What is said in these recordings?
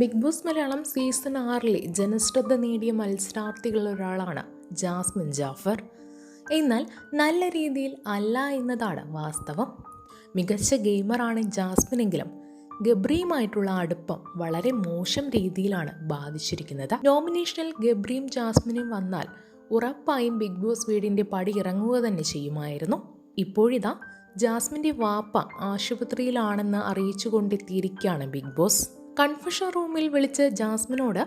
Big boss Malayalam season ആറിലെ ജനശ്രദ്ധ നേടിയ മത്സരാർത്ഥികളിൽ ഒരാളാണ് ജാസ്മിൻ ജാഫർ. എന്നാൽ നല്ല രീതിയിൽ അല്ല എന്നതാണ് വാസ്തവം. മികച്ച ഗെയിമറാണ് ജാസ്മിനെങ്കിലും ഗബ്രിയുമായിട്ടുള്ള അടുപ്പം വളരെ മോശം രീതിയിലാണ് ബാധിച്ചിരിക്കുന്നത്. നോമിനേഷനിൽ ഗബ്രിയും ജാസ്മിനും വന്നാൽ ഉറപ്പായും ബിഗ് ബോസ് വീടിന്റെ പടി ഇറങ്ങുക തന്നെ ചെയ്യുമായിരുന്നു. ഇപ്പോഴിതാ ജാസ്മിന്റെ വാപ്പ ആശുപത്രിയിലാണെന്ന് അറിയിച്ചുകൊണ്ടെത്തിയിരിക്കുകയാണ് ബിഗ് ബോസ്. കൺഫഷൻ റൂമിൽ വിളിച്ച് ജാസ്മിനോട്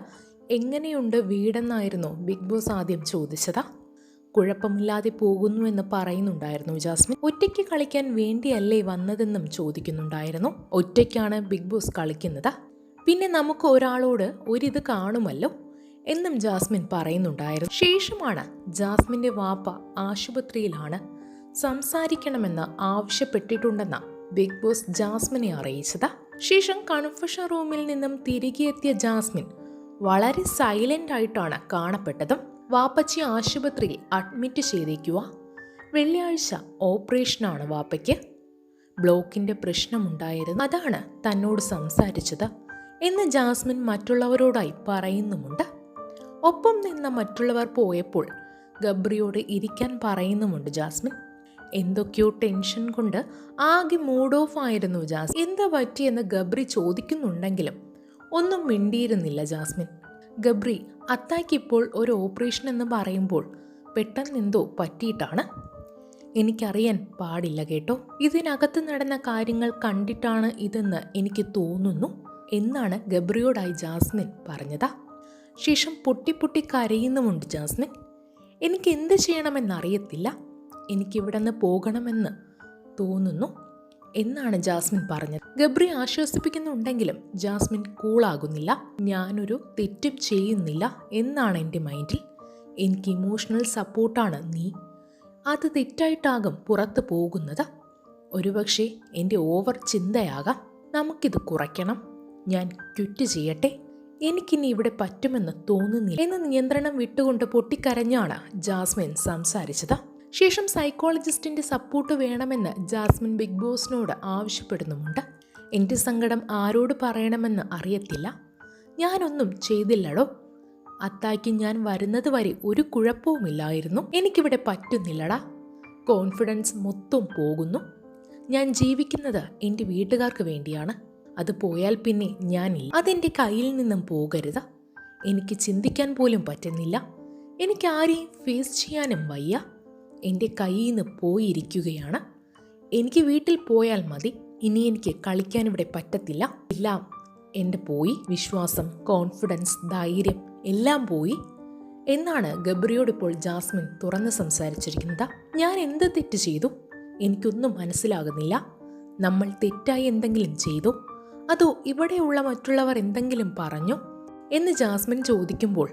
എങ്ങനെയുണ്ട് വീടെന്നായിരുന്നു ബിഗ് ബോസ് ആദ്യം ചോദിച്ചത്. കുഴപ്പമില്ലാതെ പോകുന്നു എന്ന് പറയുന്നുണ്ടായിരുന്നു ജാസ്മിൻ. ഒറ്റയ്ക്ക് കളിക്കാൻ വേണ്ടിയല്ലേ വന്നതെന്നും ചോദിക്കുന്നുണ്ടായിരുന്നു. ഒറ്റയ്ക്കാണ് ബിഗ് ബോസ് കളിക്കുന്നത്. പിന്നെ നമുക്ക് ഒരാളോട് ഒരിത് കാണുമല്ലോ എന്നും ജാസ്മിൻ പറയുന്നുണ്ടായിരുന്നു. ശേഷമാണ് ജാസ്മിന്റെ വാപ്പ ആശുപത്രിയിലാണ് സംസാരിക്കണമെന്ന് ആവശ്യപ്പെട്ടിട്ടുണ്ടെന്ന ബിഗ് ബോസ് ജാസ്മിനെ അറിയിച്ചത്. ശേഷം കൺഫഷൻ റൂമിൽ നിന്നും തിരികെ എത്തിയ ജാസ്മിൻ വളരെ സൈലന്റ് ആയിട്ടാണ് കാണപ്പെട്ടതും വാപ്പച്ചി ആശുപത്രിയിൽ അഡ്മിറ്റ് ചെയ്തേക്കുക. വെള്ളിയാഴ്ച ഓപ്പറേഷനാണ് വാപ്പയ്ക്ക്. ബ്ലോക്കിന്റെ പ്രശ്നമുണ്ടായിരുന്നു. അതാണ് തന്നോട് സംസാരിച്ചത് എന്ന് ജാസ്മിൻ മറ്റുള്ളവരോടായി പറയുന്നുമുണ്ട്. ഒപ്പം നിന്ന മറ്റുള്ളവർ പോയപ്പോൾ ഗബ്രിയോട് ഇരിക്കാൻ പറയുന്നുമുണ്ട് ജാസ്മിൻ. എന്തൊക്കെയോ ടെൻഷൻ കൊണ്ട് ആകെ മൂഡ് ഓഫ് ആയിരുന്നു ജാസ് എന്താ പറ്റിയെന്ന് ഗബ്രി ചോദിക്കുന്നുണ്ടെങ്കിലും ഒന്നും മിണ്ടിയിരുന്നില്ല ജാസ്മിൻ. ഗബ്രി അത്തായ്ക്കിപ്പോൾ ഒരു ഓപ്പറേഷൻ എന്ന് പറയുമ്പോൾ പെട്ടെന്ന് എന്തോ പറ്റിയിട്ടാണ്? എനിക്കറിയാൻ പാടില്ല കേട്ടോ. ഇതിനകത്ത് നടന്ന കാര്യങ്ങൾ കണ്ടിട്ടാണ് ഇതെന്ന് എനിക്ക് തോന്നുന്നു എന്നാണ് ഗബ്രിയോടായി ജാസ്മിൻ പറഞ്ഞതാ. ശേഷം പൊട്ടി പൊട്ടി കരയുന്നുമുണ്ട് ജാസ്മിൻ. എനിക്ക് എന്ത് ചെയ്യണമെന്നറിയത്തില്ല. എനിക്കിവിടെ നിന്ന് പോകണമെന്ന് തോന്നുന്നു എന്നാണ് ജാസ്മിൻ പറഞ്ഞത്. ഗബ്രി ആശ്വസിപ്പിക്കുന്നുണ്ടെങ്കിലും ജാസ്മിൻ കൂളാകുന്നില്ല. ഞാനൊരു തെറ്റും ചെയ്യുന്നില്ല എന്നാണ് എന്റെ മൈൻഡിൽ. എനിക്ക് ഇമോഷണൽ സപ്പോർട്ടാണ് നീ. അത് തെറ്റായിട്ടാകും പുറത്ത് പോകുന്നത്. ഒരുപക്ഷെ എന്റെ ഓവർ ചിന്തയാകാം. നമുക്കിത് കുറയ്ക്കണം. ഞാൻ ക്വിറ്റ് ചെയ്യട്ടെ. എനിക്കിനി ഇവിടെ പറ്റുമെന്ന് തോന്നുന്നില്ല. എന്ന് നിയന്ത്രണം വിട്ടുകൊണ്ട് പൊട്ടിക്കരഞ്ഞാണ് ജാസ്മിൻ സംസാരിച്ചത്. ശേഷം സൈക്കോളജിസ്റ്റിന്റെ സപ്പോർട്ട് വേണമെന്ന് ജാസ്മിൻ ബിഗ് ബോസിനോട് ആവശ്യപ്പെടുന്നുമുണ്ട്. എന്റെ സങ്കടം ആരോട് പറയണമെന്ന് അറിയത്തില്ല. ഞാനൊന്നും ചെയ്തില്ലടോ. അത്തായ്ക്ക് ഞാൻ വരുന്നത് വരെ ഒരു കുഴപ്പവുമില്ലായിരുന്നു. എനിക്കിവിടെ പറ്റുന്നില്ലടാ. കോൺഫിഡൻസ് മൊത്തം പോകുന്നു. ഞാൻ ജീവിക്കുന്നത് എന്റെ വീട്ടുകാർക്ക് വേണ്ടിയാണ്. അത് പോയാൽ പിന്നെ ഞാനില്ല. അതെന്റെ കയ്യിൽ നിന്നും പോകരുത്. എനിക്ക് ചിന്തിക്കാൻ പോലും പറ്റുന്നില്ല. എനിക്ക് ആരെയും ഫേസ് ചെയ്യാനും വയ്യ. എന്റെ കയ്യിൽ നിന്ന് പോയിരിക്കുകയാണ്. എനിക്ക് വീട്ടിൽ പോയാൽ മതി. ഇനി എനിക്ക് കളിക്കാൻ ഇവിടെ പറ്റത്തില്ല. എല്ലാം എന്റെ പോയി. വിശ്വാസം കോൺഫിഡൻസ് ധൈര്യം എല്ലാം പോയി. എന്നാണ് ഗബ്രിയോട് ഇപ്പോൾ ജാസ്മിൻ തുറന്ന് സംസാരിച്ചിരിക്കുന്നത്. ഞാൻ എന്ത് തെറ്റ് ചെയ്തു? എനിക്കൊന്നും മനസ്സിലാകുന്നില്ല. നമ്മൾ തെറ്റായി എന്തെങ്കിലും ചെയ്തു? അതോ ഇവിടെയുള്ള മറ്റുള്ളവർ എന്തെങ്കിലും പറഞ്ഞു? എന്ന് ജാസ്മിൻ ചോദിക്കുമ്പോൾ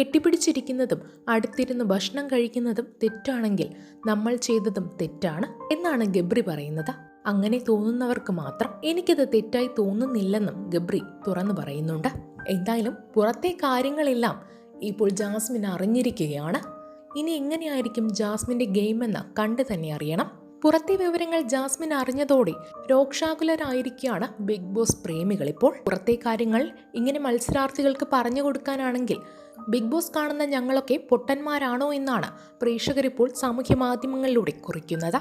കെട്ടിപ്പിടിച്ചിരിക്കുന്നതും അടുത്തിരുന്ന് ഭക്ഷണം കഴിക്കുന്നതും തെറ്റാണെങ്കിൽ നമ്മൾ ചെയ്തതും തെറ്റാണ് എന്നാണ് ഗബ്രി പറയുന്നത്. അങ്ങനെ തോന്നുന്നവർക്ക് മാത്രം എനിക്കത് തെറ്റായി തോന്നുന്നില്ലെന്നും ഗബ്രി തുറന്നു പറയുന്നുണ്ട്. എന്തായാലും പുറത്തെ കാര്യങ്ങളെല്ലാം ഇപ്പോൾ ജാസ്മിൻ അറിഞ്ഞിരിക്കുകയാണ്. ഇനി എങ്ങനെയായിരിക്കും ജാസ്മിന്റെ ഗെയിം എന്ന് കണ്ടു തന്നെ അറിയണം. പുറത്തെ വിവരങ്ങൾ ജാസ്മിൻ അറിഞ്ഞതോടെ രോക്ഷാകുലരായിരിക്കുകയാണ് ബിഗ് ബോസ് പ്രേമികൾ ഇപ്പോൾ. പുറത്തെ കാര്യങ്ങൾ ഇങ്ങനെ മത്സരാർത്ഥികൾക്ക് പറഞ്ഞു കൊടുക്കാനാണെങ്കിൽ ബിഗ് ബോസ് കാണുന്ന ഞങ്ങളൊക്കെ പൊട്ടന്മാരാണോ എന്നാണ് പ്രേക്ഷകരിപ്പോൾ സാമൂഹ്യ മാധ്യമങ്ങളിലൂടെ കുറിക്കുന്നത്.